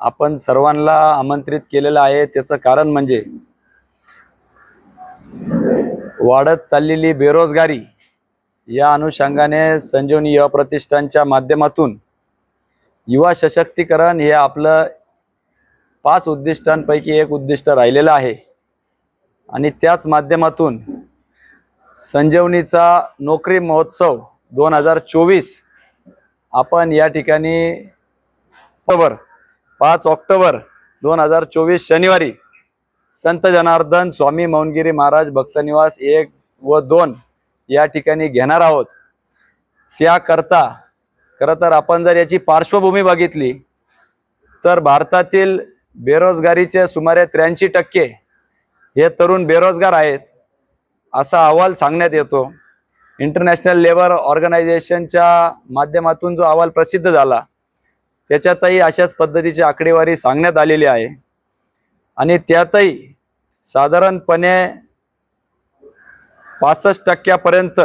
आपण सर्वांना आमंत्रित केलेलं आहे. त्याचं कारण म्हणजे वाढत चाललेली बेरोजगारी. या अनुषंगाने संजीवनी युवा प्रतिष्ठानच्या माध्यमातून युवा सशक्तीकरण हे आपलं पाच उद्दिष्टांपैकी एक उद्दिष्ट राहिलेलं आहे. आणि त्याच माध्यमातून संजीवनीचा नोकरी महोत्सव दोन हजार चोवीस आपण या ठिकाणी बरोबर पाच ऑक्टोबर दोन हजार चोवीस शनिवारी संत जनार्दन स्वामी मौनगिरी महाराज भक्तनिवास एक व दोन या ठिकाणी घेणार आहोत. त्याकरता खरं तर आपण जर याची पार्श्वभूमी बघितली तर भारतातील बेरोजगारीचे सुमारे त्र्याऐंशी टक्के हे तरुण बेरोजगार आहेत असा अहवाल सांगण्यात येतो. इंटरनॅशनल लेबर ऑर्गनायझेशनच्या माध्यमातून जो अहवाल प्रसिद्ध झाला त्याच्यातही अशाच पद्धतीची आकडेवारी सांगण्यात आलेली आहे. आणि त्यातही साधारणपणे पासष्ट टक्क्यापर्यंत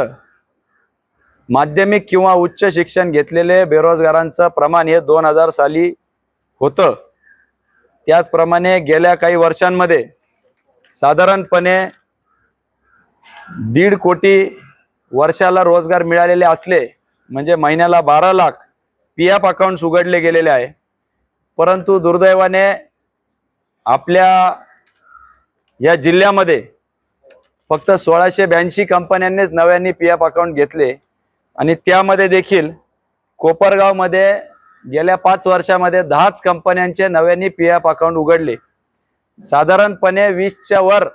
माध्यमिक किंवा उच्च शिक्षण घेतलेले बेरोजगारांचं प्रमाण हे दोन हजार साली होतं. त्याचप्रमाणे गेल्या काही वर्षांमध्ये साधारणपणे दीड कोटी वर्षाला रोजगार मिळालेले असले म्हणजे महिन्याला बारा लाख पी एफ अकाउंट्स उघडले गेलेले आहे. परंतु दुर्दैवाने आपल्या या जिल्ह्यामध्ये फक्त सोळाशे ब्याऐंशी कंपन्यांनीच नव्याने पी एफ अकाउंट घेतले. आणि त्यामध्ये देखील कोपरगावमध्ये गेल्या पाच वर्षामध्ये दहाच कंपन्यांचे नव्याने पी एफ अकाउंट उघडले. साधारणपणे वीसच्या वर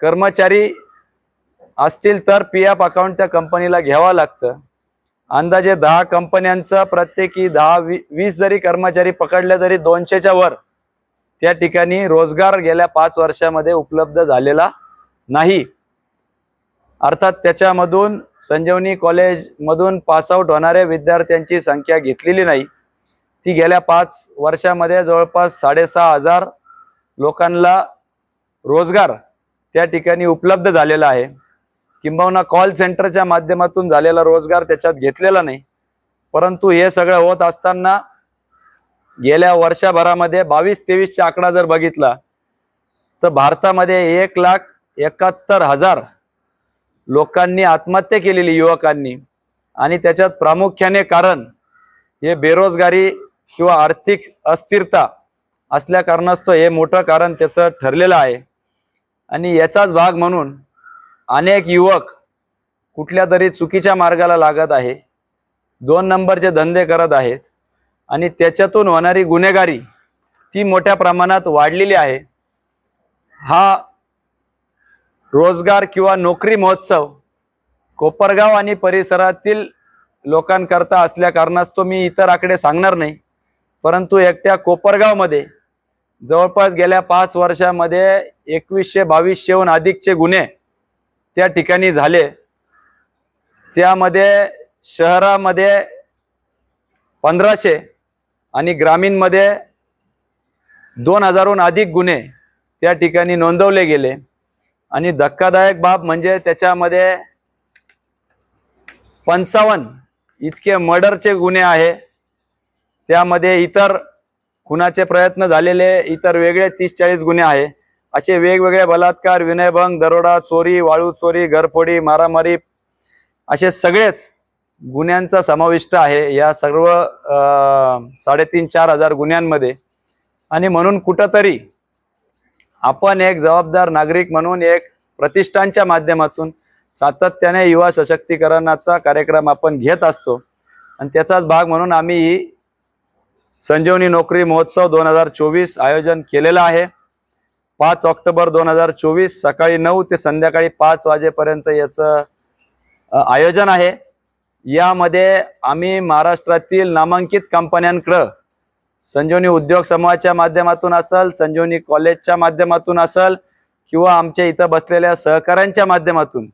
कर्मचारी असतील तर पी एफ अकाउंट त्या कंपनीला घ्यावं लागतं. अंदाजे दहा कंपन्यांचा प्रत्येकी दहा वी वीस जरी कर्मचारी पकडले तरी दोनशेच्या वर त्या ठिकाणी रोजगार गेल्या पाच वर्षामध्ये उपलब्ध झालेला नाही. अर्थात त्याच्यामधून संजीवनी कॉलेजमधून पासआउट होणाऱ्या विद्यार्थ्यांची संख्या घेतलेली नाही. ती गेल्या पाच वर्षामध्ये जवळपास साडेसहा हजार लोकांना रोजगार त्या ठिकाणी उपलब्ध झालेला आहे. किंबहुना कॉल सेंटरच्या माध्यमातून झालेला रोजगार त्याच्यात घेतलेला नाही. परंतु हे सगळं होत असताना गेल्या वर्षभरामध्ये बावीस तेवीसचा आकडा जर बघितला तर भारतामध्ये एक लाख एकाहत्तर हजार लोकांनी आत्महत्या केलेली युवकांनी. आणि त्याच्यात प्रामुख्याने कारण हे बेरोजगारी किंवा आर्थिक अस्थिरता असल्या कारणास्तव हे मोठं कारण त्याचं ठरलेलं आहे. आणि याचाच भाग म्हणून अनेक युवक कुठल्या तरी चुकीच्या मार्गाला लागत आहे दोन नंबरचे धंदे करत आहेत आणि त्याच्यातून होणारी गुन्हेगारी ती मोठ्या प्रमाणात वाढलेली आहे. हा रोजगार किंवा नोकरी महोत्सव कोपरगाव आणि परिसरातील लोकांकरता असल्या कारणास्तव मी इतर आकडे सांगणार नाही परंतु एकट्या कोपरगावमध्ये जवळपास गेल्या पाच वर्षामध्ये एकवीसशे बावीसशेहून अधिकचे गुन्हे त्या ठिकाणी झाले. त्यामध्ये शहरामध्ये पंधराशे आणि ग्रामीणमध्ये दोन हजारहून अधिक गुन्हे त्या ठिकाणी नोंदवले गेले. आणि धक्कादायक बाब म्हणजे त्याच्यामध्ये पंचावन्न इतके मर्डरचे गुन्हे आहे. त्यामध्ये इतर खुनाचे प्रयत्न झालेले इतर वेगळे तीस चाळीस गुन्हे आहे. असे वेगवेगळे बलात्कार विनयभंग दरोडा चोरी वाळू चोरी घरफोडी मारामारी असे सगळेच गुन्ह्यांचा समाविष्ट आहे. या सर्व साडेतीन चार हजार गुन्ह्यांमध्ये. आणि म्हणून कुठंतरी आपण एक जबाबदार नागरिक म्हणून एक प्रतिष्ठानच्या माध्यमातून सातत्याने युवा सशक्तीकरणाचा कार्यक्रम आपण घेत असतो. आणि त्याचाच भाग म्हणून आम्ही ही संजीवनी नोकरी महोत्सव दोन हजार चोवीस आयोजन केलेलं आहे. पाच ऑक्टोबर दोन हजार चोवीस सकाळी नऊ ते संध्याकाळी पाच वाजेपर्यंत याचं आयोजन आहे. यामध्ये आम्ही महाराष्ट्रातील नामांकित कंपन्यांकडं संजीवनी उद्योग समूहाच्या माध्यमातून असल संजीवनी कॉलेजच्या माध्यमातून असल किंवा आमच्या इथं बसलेल्या सहकाऱ्यांच्या माध्यमातून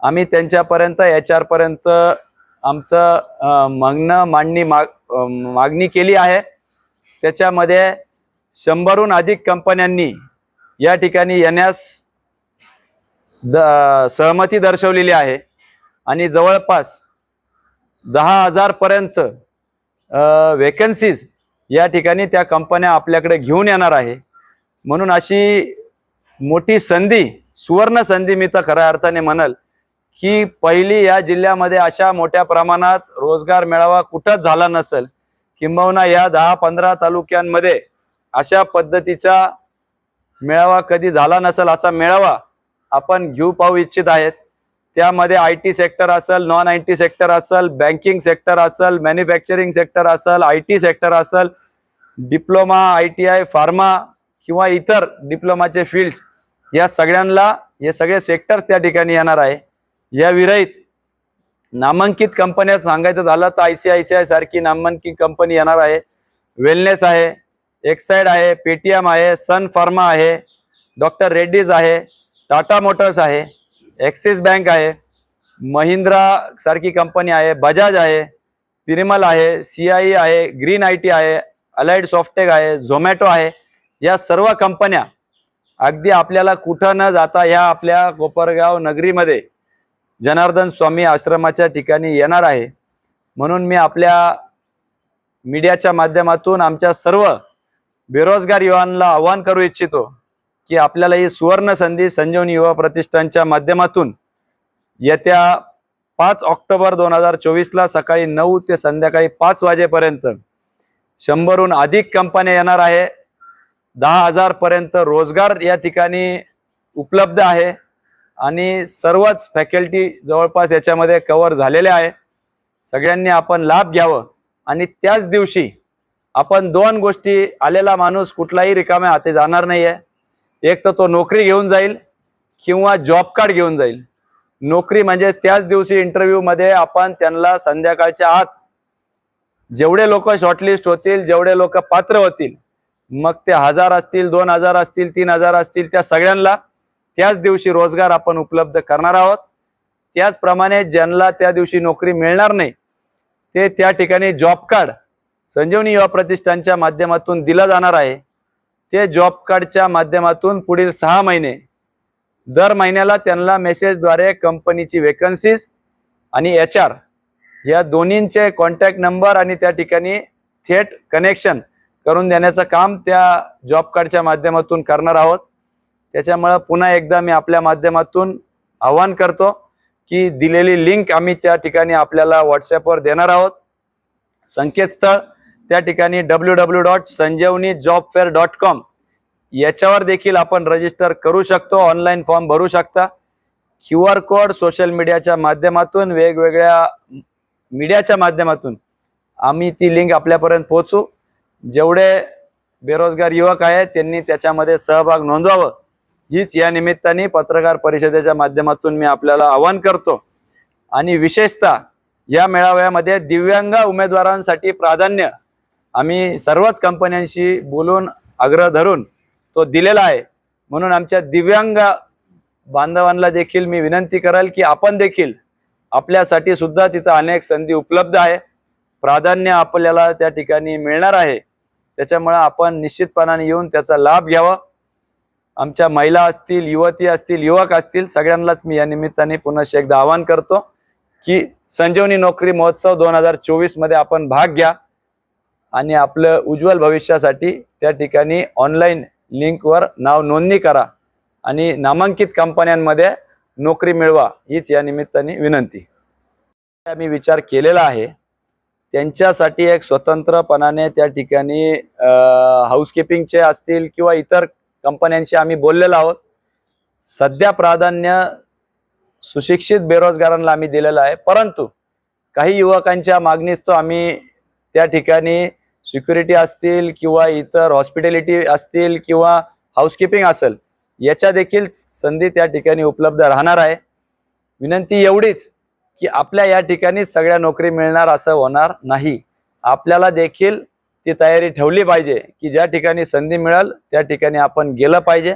आम्ही त्यांच्यापर्यंत एच आरपर्यंत आमचं मागणं मांडणी माग मागणी केली आहे. त्याच्यामध्ये शंभरहून अधिक कंपन्यांनी या ठिकाणी येण्यास द सहमती दर्शवलेली आहे. आणि जवळपास दहा हजारपर्यंत वेकन्सीज या ठिकाणी त्या कंपन्या आपल्याकडे घेऊन येणार आहे. म्हणून अशी मोठी संधी सुवर्ण संधी मी तर खऱ्या अर्थाने म्हणल की पहिली या जिल्ह्यामध्ये अशा मोठ्या प्रमाणात रोजगार मेळावा कुठंच झाला नसेल. किंबहुना या दहा पंधरा तालुक्यांमध्ये अशा पद्धतीचा मेळावा कधी झाला नसेल असा मेळावा आपण घेऊ पाहू इच्छित आहेत. त्यामध्ये आय टी सेक्टर असेल नॉन आय टी सेक्टर असेल बँकिंग सेक्टर असेल मॅन्युफॅक्चरिंग सेक्टर असेल आय टी सेक्टर असेल diploma I T I pharma किंवा इतर डिप्लोमाचे फील्ड्स या सगळ्यांना हे सगळे सेक्टर्स त्या ठिकाणी येणार आहे. या विरहित नामांकित कंपन्या सांगायचं झालं तर I C I C I सारखी नामांकित कंपनी येणार आहे. वेलनेस आहे. एक्साईड आहे पेटीएम आहे सन फार्मा आहे डॉक्टर रेड्डीज आहे टाटा मोटर्स आहे ॲक्सिस बँक आहे महिंद्रा सारखी कंपनी आहे बजाज आहे पिरिमल आहे सी आय आहे ग्रीन आय टी आहे अलाइड सॉफ्टेक आहे झोमॅटो आहे. या सर्व कंपन्या अगदी आपल्याला कुठं न जाता ह्या आपल्या कोपरगाव नगरीमध्ये जनार्दन स्वामी आश्रमाच्या ठिकाणी येणार आहे. म्हणून मी आपल्या मीडियाच्या माध्यमातून आमच्या सर्व बेरोजगार युवांना आवाहन करू इच्छितो की आपल्याला ही सुवर्ण संधी संजीवनी युवा प्रतिष्ठानच्या माध्यमातून येत्या पाच ऑक्टोबर दोन हजार चोवीसला सकाळी नऊ ते संध्याकाळी पाच वाजेपर्यंत शंभरहून अधिक कंपन्या येणार आहे. दहा हजारपर्यंत रोजगार या ठिकाणी उपलब्ध आहे आणि सर्वच फॅकल्टी जवळपास याच्यामध्ये कवर झालेल्या आहे. सगळ्यांनी आपण लाभ घ्यावं आणि त्याच दिवशी आपण दोन गोष्टी आलेला माणूस कुठलाही रिकाम्या हाती जाणार नाहीये. एक तर तो नोकरी घेऊन जाईल किंवा जॉब कार्ड घेऊन जाईल. नोकरी म्हणजे त्याच दिवशी इंटरव्ह्यूमध्ये आपण त्यांना संध्याकाळच्या आत जेवढे लोक शॉर्टलिस्ट होतील जेवढे लोक पात्र होतील मग ते हजार असतील दोन हजार असतील तीन हजार असतील त्या सगळ्यांना त्याच दिवशी रोजगार आपण उपलब्ध करणार आहोत. त्याचप्रमाणे ज्यांना त्या दिवशी नोकरी मिळणार नाही ते त्या ठिकाणी जॉब कार्ड संजीवनी युवा प्रतिष्ठानच्या माध्यमातून दिला जाणार आहे. ते जॉब कार्डच्या माध्यमातून पुढील सहा महिने दर महिन्याला त्यांना मेसेजद्वारे कंपनीची वेकन्सीज आणि एच आर या दोन्हींचे कॉन्टॅक्ट नंबर आणि त्या ठिकाणी थेट कनेक्शन करून देण्याचं काम त्या जॉब कार्डच्या माध्यमातून करणार आहोत. त्याच्यामुळं पुन्हा एकदा मी आपल्या माध्यमातून आवाहन करतो की दिलेली लिंक आम्ही त्या ठिकाणी आपल्याला व्हॉट्सअपवर देणार आहोत. संकेतस्थळ त्या ठिकाणी W W dot Sanjeevani job fair dot com याच्यावर देखील आपण रजिस्टर करू शकतो ऑनलाईन फॉर्म भरू शकता. क्यू आर कोड सोशल मीडियाच्या माध्यमातून वेगवेगळ्या मीडियाच्या माध्यमातून आम्ही ती लिंक आपल्यापर्यंत पोहोचू. जेवढे बेरोजगार युवक आहेत त्यांनी त्याच्यामध्ये सहभाग नोंदवावं. हीच या निमित्ताने पत्रकार परिषदेच्या माध्यमातून मी आपल्याला आवाहन करतो. आणि विशेषतः या मेळाव्यामध्ये दिव्यांग उमेदवारांसाठी प्राधान्य आम्ही सर्वच कंपन्यांशी बोलून आग्रह धरून तो दिलेला आहे. म्हणून आमच्या दिव्यांग बांधवांना देखील मी विनंती कराल की आपण देखील आपल्यासाठी सुद्धा तिथं अनेक संधी उपलब्ध आहे. प्राधान्य आपल्याला त्या ठिकाणी मिळणार आहे. त्याच्यामुळं आपण निश्चितपणाने येऊन त्याचा लाभ घ्यावा. आमच्या महिला असतील युवती असतील युवक असतील सगळ्यांनाच मी या निमित्ताने पुन्हा एकदा आवाहन करतो की संजीवनी नोकरी महोत्सव दोन हजार चोवीसमध्ये आपण भाग घ्या. आणि आपलं उज्ज्वल भविष्यासाठी त्या ठिकाणी ऑनलाईन लिंकवर नाव नोंदणी करा आणि नामांकित कंपन्यांमध्ये नोकरी मिळवा हीच या निमित्ताने विनंती. आम्ही विचार केलेला आहे. त्यांच्यासाठी एक स्वतंत्रपणाने त्या ठिकाणी हाऊसकीपिंगचे असतील किंवा इतर कंपन्यांशी आम्ही बोललेलो आहोत. सध्या प्राधान्य सुशिक्षित बेरोजगारांना आम्ही दिलेलं आहे. परंतु काही युवकांच्या मागणीस तो आम्ही त्या ठिकाणी सिक्युरिटी असतील किंवा इतर हॉस्पिटॅलिटी असतील किंवा हाऊसकीपिंग असेल याच्या देखील संधी त्या ठिकाणी उपलब्ध राहणार आहे. विनंती एवढीच की आपल्या या ठिकाणी सगळ्या नोकरी मिळणार असं होणार नाही. आपल्याला देखील ती तयारी ठेवली पाहिजे की ज्या ठिकाणी संधी मिळेल त्या ठिकाणी आपण गेलं पाहिजे.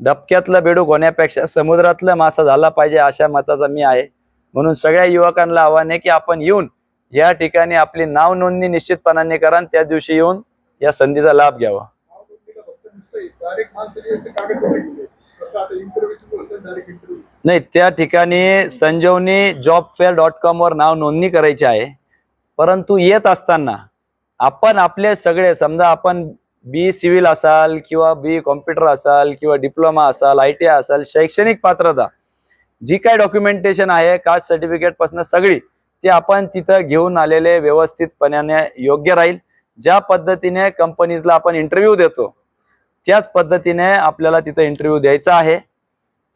डबक्यातलं बेडूक होण्यापेक्षा समुद्रातलं मासा झाला पाहिजे अशा मताचा मी आहे. म्हणून सगळ्या युवकांना आव्हान आहे की आपण येऊन या ठिकाणी आपली नाव नोंदणी निश्चितपणाने करा त्या दिवशी येऊन या संधीचा लाभ घ्यावा. नाही त्या ठिकाणी Sanjeevani job fair dot com वर नाव नोंदणी करायची आहे. परंतु येत असताना आपण आपले सगळे समजा आपण बी सिव्हिल असाल किंवा बी कॉम्प्युटर असाल किंवा डिप्लोमा असाल आय टी आय असाल शैक्षणिक पात्रता जी काय डॉक्युमेंटेशन आहे कास्ट सर्टिफिकेटपासून सगळी ते आपण तिथं घेऊन आलेले व्यवस्थितपणाने योग्य राहील. ज्या पद्धतीने कंपनीजला आपण इंटरव्ह्यू देतो त्याच पद्धतीने आपल्याला तिथं इंटरव्ह्यू द्यायचा आहे.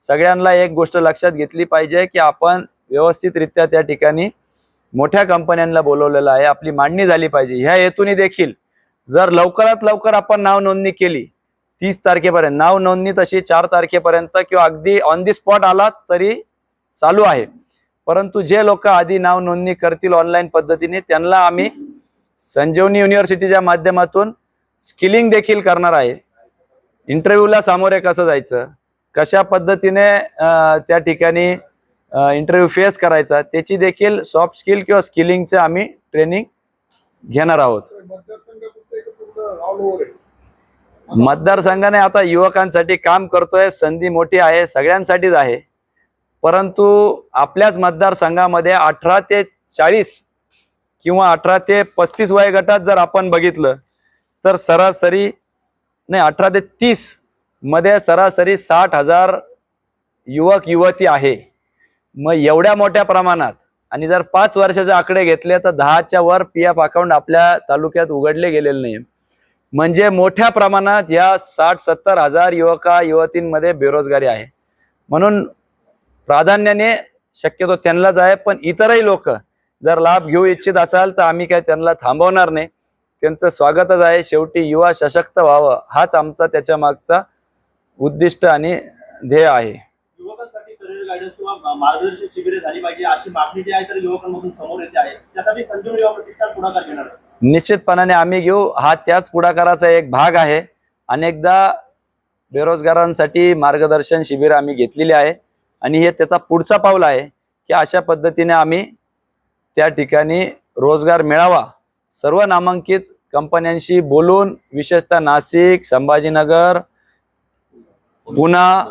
सगळ्यांना एक गोष्ट लक्षात घेतली पाहिजे की आपण व्यवस्थितरित्या त्या ठिकाणी मोठ्या कंपन्यांना बोलवलेलं आहे. आपली मांडणी झाली पाहिजे. ह्या हेतूने देखील जर लवकरात लवकर आपण नाव नोंदणी केली तीस तारखेपर्यंत नाव नोंदणी तशी चार तारखेपर्यंत किंवा अगदी ऑन दी स्पॉट आलात तरी चालू आहे. परंतु जे लोक आधी नाव नोंदणी करतील ऑनलाईन पद्धतीने त्यांना आम्ही संजीवनी युनिव्हर्सिटीच्या माध्यमातून स्किलिंग देखील करणार आहे. इंटरव्ह्यूला सामोरे कसं जायचं? कशा पद्धतीने त्या ठिकाणी इंटरव्ह्यू फेस करायचा? त्याची देखील सॉफ्ट स्किल किंवा स्किलिंगचं आम्ही ट्रेनिंग घेणार आहोत. मतदारसंघाने आता युवकांसाठी काम करतोय संधी मोठी आहे सगळ्यांसाठीच आहे. परंतु आपल्याच मतदारसंघामध्ये अठरा ते चाळीस किंवा अठरा ते पस्तीस वयोगटात जर आपण बघितलं तर सरासरी नाही अठरा ते तीसमध्ये सरासरी साठ हजार युवक युवती आहे. मग एवढ्या मोठ्या प्रमाणात आणि जर पाच वर्षाचे आकडे घेतले तर दहाच्या वर पी एफ अकाउंट आपल्या तालुक्यात उघडले गेलेले नाही म्हणजे मोठ्या प्रमाणात या साठ सत्तर हजार युवका युवतींमध्ये बेरोजगारी आहे. म्हणून प्राधान्याने शक्यतो त्यांनाच आहे पण इतरही लोक जर लाभ घेऊ इच्छित असाल तर आम्ही काय त्यांना थांबवणार नाही. त्यांचं स्वागतच आहे. शेवटी युवा सशक्त व्हावं हाच आमचा त्याच्या मागचा उद्दिष्ट आणि ध्येय आहे. निश्चितपणाने आम्ही घेऊ. हा त्याच पुढाकाराचा एक भाग आहे. अनेकदा बेरोजगारांसाठी मार्गदर्शन शिबिर आम्ही घेतलेली आहे. आणि हे त्याचा पुढचा पाऊल आहे की अशा पद्धतीने आम्ही त्या ठिकाणी रोजगार मिळावा सर्व नामांकित कंपन्यांशी बोलून विशेषतः नाशिक संभाजीनगर पुणा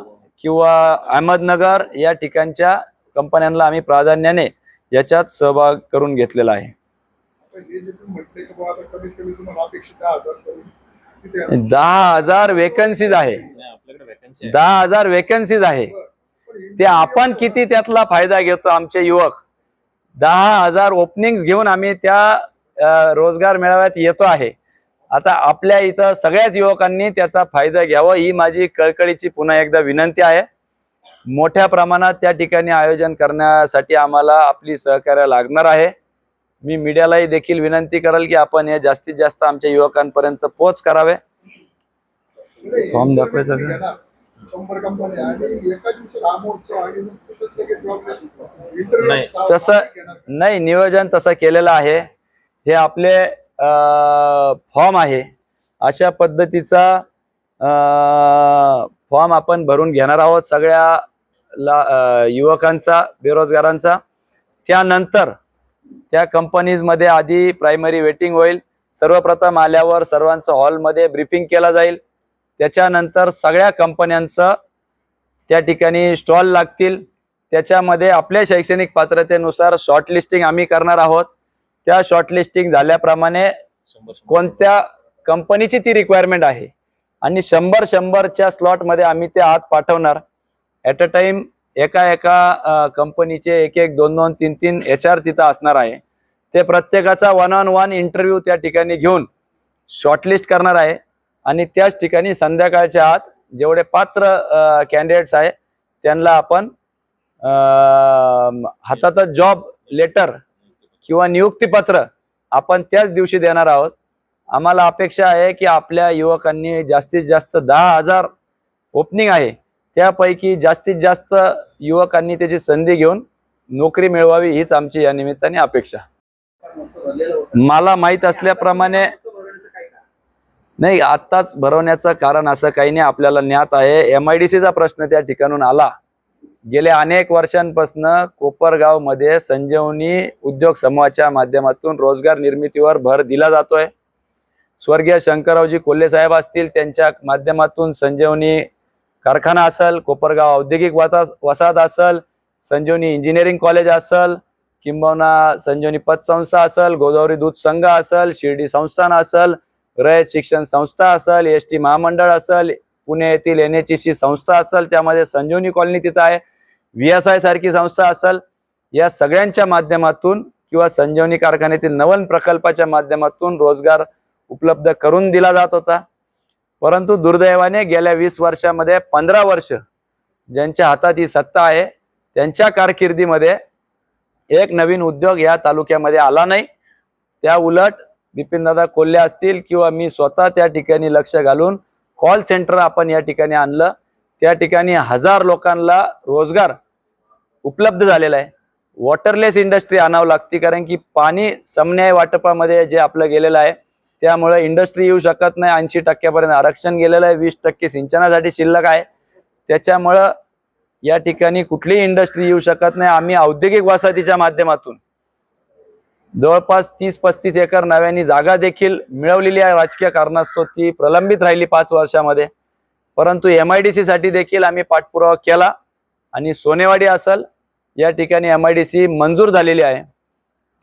किंवा अहमदनगर या ठिकाणच्या कंपन्यांना आम्ही प्राधान्याने याच्यात सहभाग करून घेतलेला आहे. दहा हजार वेकन्सीज आहे. दहा हजार वेकन्सीज आहे. ते आपण किती त्यातला फायदा घेतो आमचे युवक? दहा हजार ओपनिंग घेऊन आम्ही त्या रोजगार मेळाव्यात येतो आहे. आता आपल्या इथं सगळ्याच युवकांनी त्याचा फायदा घ्यावा ही माझी कळकळीची पुन्हा एकदा विनंती आहे. मोठ्या प्रमाणात त्या ठिकाणी आयोजन करण्यासाठी आम्हाला आपली सहकार्य लागणार आहे. मी मीडियालाही देखील विनंती करेल की आपण हे जास्तीत जास्त आमच्या युवकांपर्यंत पोच करावे. फॉर्म दाखवायचा शंभर कंपन्या आणि एका दिवशी हा महोत्सव आणि नुकतंच लगेच job interview नाही. सहा तसं. नाही नियोजन तसं केलेलं आहे. हे आपले फॉर्म आहे. अशा पद्धतीचा फॉर्म आपण भरून घेणार आहोत सगळ्या ला अं, युवकांचा बेरोजगारांचा. त्यानंतर त्या कंपनीजमध्ये आधी प्रायमरी वेटिंग होईल. सर्वप्रथम आल्यावर सर्वांचं हॉलमध्ये ब्रीफिंग केला जाईल. त्याच्यानंतर सगळ्या कंपन्यांचं त्या ठिकाणी स्टॉल लागतील. त्याच्यामध्ये आपल्या शैक्षणिक पात्रतेनुसार शॉर्टलिस्टिंग आम्ही करणार आहोत. त्या शॉर्टलिस्टिंग झाल्याप्रमाणे कोणत्या कंपनीची ती रिक्वायरमेंट आहे? आणि शंभर शंभरच्या स्लॉटमध्ये आम्ही ते आत पाठवणार. ॲट अ टाइम एका एका कंपनीचे एक एक दोन दोन तीन तीन एच आर तिथं असणार आहे. ते प्रत्येकाचा वन ऑन वन इंटरव्ह्यू त्या ठिकाणी घेऊन शॉर्टलिस्ट करणार आहे. आणि त्याच ठिकाणी संध्याकाळच्या आत जेवढे पात्र कॅन्डिडेट्स आहे त्यांना आपण हातातच जॉब लेटर किंवा नियुक्तीपत्र आपण त्याच दिवशी देणार आहोत. आम्हाला अपेक्षा आहे की आपल्या युवकांनी जास्तीत जास्त दहा हजार ओपनिंग आहे. त्यापैकी जास्तीत जास्त युवकांनी त्याची संधी घेऊन नोकरी मिळवावी हीच आमची या निमित्ताने अपेक्षा. मला माहीत असल्याप्रमाणे नाही आत्ताच भरवण्याचं कारण असं काही नाही आपल्याला ज्ञात आहे. एम आय डी सीचा प्रश्न त्या ठिकाणून आला. गेल्या अनेक वर्षांपासून कोपरगावमध्ये संजीवनी उद्योग समूहाच्या माध्यमातून रोजगार निर्मितीवर भर दिला जातोय. स्वर्गीय शंकररावजी कोल्हे साहेब असतील त्यांच्या माध्यमातून संजीवनी कारखाना असेल कोपरगाव औद्योगिक वसा वसाहत असेल संजीवनी इंजिनिअरिंग कॉलेज असेल किंबहुना संजीवनी पतसंस्था असेल गोदावरी दूध संघ असेल शिर्डी संस्थान असेल रयत शिक्षण संस्था असेल एस टी महामंडळ असेल पुणे येथील एन एच सी संस्था असेल त्यामध्ये संजीवनी कॉलनी तिथं आहे. व्ही एस आय सारखी संस्था असेल या सगळ्यांच्या माध्यमातून किंवा संजीवनी कारखान्यातील नवन प्रकल्पाच्या माध्यमातून रोजगार उपलब्ध करून दिला जात होता. परंतु दुर्दैवाने गेल्या वीस वर्षामध्ये पंधरा वर्ष ज्यांच्या हातात ही सत्ता आहे त्यांच्या कारकिर्दीमध्ये एक नवीन उद्योग या तालुक्यामध्ये आला नाही. त्या उलट बिपिनदादा कोल्हे असतील किंवा मी स्वतः त्या ठिकाणी लक्ष घालून कॉल सेंटर आपण या ठिकाणी आणलं. त्या ठिकाणी हजार लोकांना रोजगार उपलब्ध झालेला आहे. वॉटरलेस इंडस्ट्री आणावं लागते कारण की पाणी समन्याय वाटपामध्ये जे आपलं गेलेलं आहे त्यामुळे इंडस्ट्री येऊ शकत नाही. ऐंशी टक्क्यापर्यंत आरक्षण गेलेलं आहे. वीस टक्के सिंचनासाठी शिल्लक आहे. त्याच्यामुळं या ठिकाणी कुठलीही इंडस्ट्री येऊ शकत नाही. आम्ही औद्योगिक वसाहतीच्या माध्यमातून जवळपास तीस पस्तीस एकर नव्याने जागा देखील मिळवलेली आहे. राजकीय कारणास्तव ती प्रलंबित राहिली पाच वर्षामध्ये. परंतु एम आय डी सी साठी देखील आम्ही पाठपुरावा केला. आणि सोनेवाडी असल या ठिकाणी एम आय डी सी मंजूर झालेली आहे.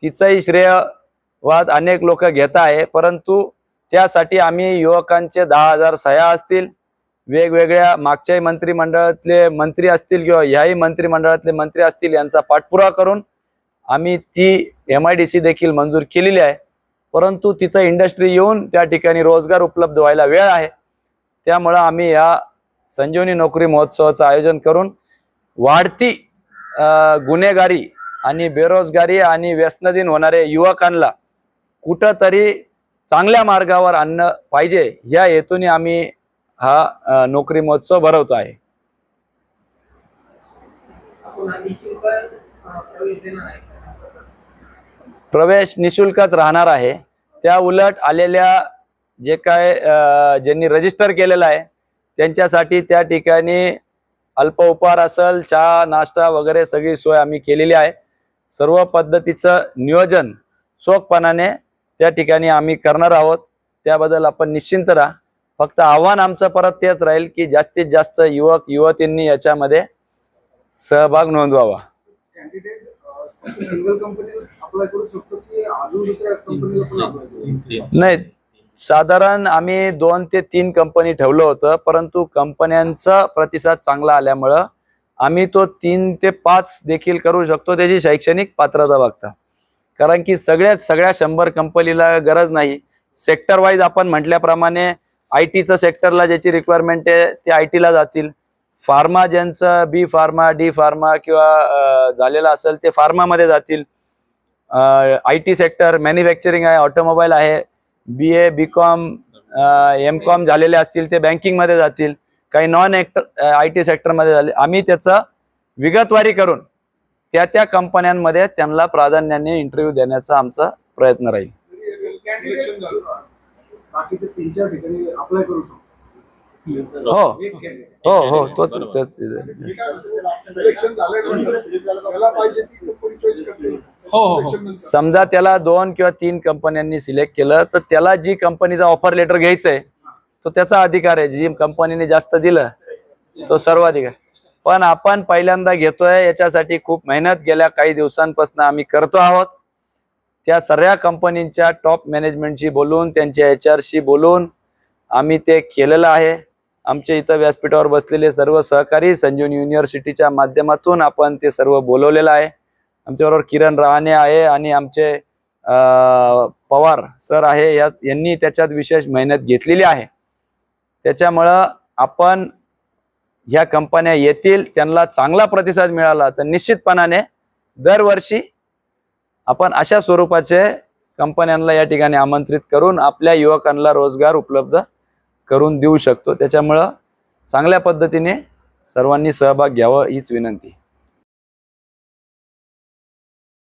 तिचाही श्रेयवाद अनेक लोक घेत आहे. परंतु त्यासाठी आम्ही युवकांचे दहा हजार सह्या असतील वेगवेगळ्या मागच्याही मंत्रिमंडळातले मंत्री असतील किंवा ह्याही मंत्रिमंडळातले मंत्री असतील यांचा पाठपुरावा करून आम्ही ती एम आय डी सी देखील मंजूर केलेली आहे. परंतु तिथं इंडस्ट्री येऊन त्या ठिकाणी रोजगार उपलब्ध व्हायला वेळ आहे. त्यामुळं आम्ही या संजीवनी नोकरी महोत्सवाचं आयोजन करून वाढती गुन्हेगारी आणि बेरोजगारी आणि व्यसनधीन होणारे युवकांना कुठंतरी चांगल्या मार्गावर आणणं पाहिजे या हेतूने आम्ही हा नोकरी महोत्सव भरवतो आहे. प्रवेश निशुल्कच राहणार आहे. त्या उलट आलेल्या जे काय ज्यांनी रजिस्टर केलेलं आहे त्यांच्यासाठी त्या ठिकाणी अल्प उपहार असेल चहा नाश्ता वगैरे सगळी सोय आम्ही केलेली आहे. सर्व पद्धतीचं नियोजन चोखपणाने त्या ठिकाणी आम्ही करणार आहोत. त्याबद्दल आपण निश्चिंत राहा. फक्त आव्हान आमचं परत तेच राहील की जास्तीत जास्त युवक युवतींनी याच्यामध्ये सहभाग नोंदवावा. अप्लाय करू शकतो की अजून दुसऱ्या कंपनीला पण अप्लाय करू नाही साधारण आम्ही दोन ते तीन कंपनी ठेवलं होतं परंतु कंपन्यांचा प्रतिसाद चांगला आल्यामुळं आम्ही तो तीन ते पाच देखील करू शकतो त्याची शैक्षणिक पात्रता बघता. कारण की सगळ्यात सगळ्या शंभर कंपनीला गरज नाही. सेक्टर वाईज आपण म्हटल्याप्रमाणे आय टीचं सेक्टरला ज्याची रिक्वायरमेंट आहे ते आय टीला जातील. फार्मा ज्यांचं बी फार्मा डी फार्मा किंवा झालेलं असेल ते फार्मामध्ये जातील. आय टी सेक्टर मॅन्युफॅक्चरिंग आहे ऑटोमोबाईल आहे B A B com M com झालेले असतील ते बँकिंगमध्ये जातील काही नॉन ॲक्टर आय टी सेक्टरमध्ये झाले. आम्ही त्याचं विगतवारी करून त्या त्या कंपन्यांमध्ये त्यांना प्राधान्याने इंटरव्ह्यू देण्याचा आमचा प्रयत्न राहील. हो. हो हो तोच तोच हो, हो, हो. समजा त्याला दोन किंवा तीन कंपन्यांनी सिलेक्ट केलं तर त्याला जी कंपनीचा ऑफर लेटर घ्यायचंय तो त्याचा अधिकार आहे. जी कंपनीने जास्त दिलं तो सर्वाधिकार. पण आपण पहिल्यांदा घेतोय याच्यासाठी खूप मेहनत गेल्या काही दिवसांपासून आम्ही करतो आहोत. त्या सर्व कंपनीच्या टॉप मॅनेजमेंटशी बोलून त्यांच्या एच आरशी बोलून आम्ही ते केलेलं आहे. आमच्या इथं व्यासपीठावर बसलेले सर्व सहकारी संजीवनी युनिव्हर्सिटीच्या माध्यमातून आपण ते सर्व बोलवलेलं आहे. आमच्याबरोबर किरण रहाणे आहे आणि आमचे पवार सर आहे या यांनी त्याच्यात विशेष मेहनत घेतलेली आहे. त्याच्यामुळं आपण ह्या कंपन्या येतील त्यांना चांगला प्रतिसाद मिळाला तर निश्चितपणाने दरवर्षी आपण अशा स्वरूपाचे कंपन्यांना या ठिकाणी आमंत्रित करून आपल्या युवकांना रोजगार उपलब्ध करून देऊ शकतो. त्याच्यामुळं चांगल्या पद्धतीने सर्वांनी सहभाग घ्यावा हीच विनंती.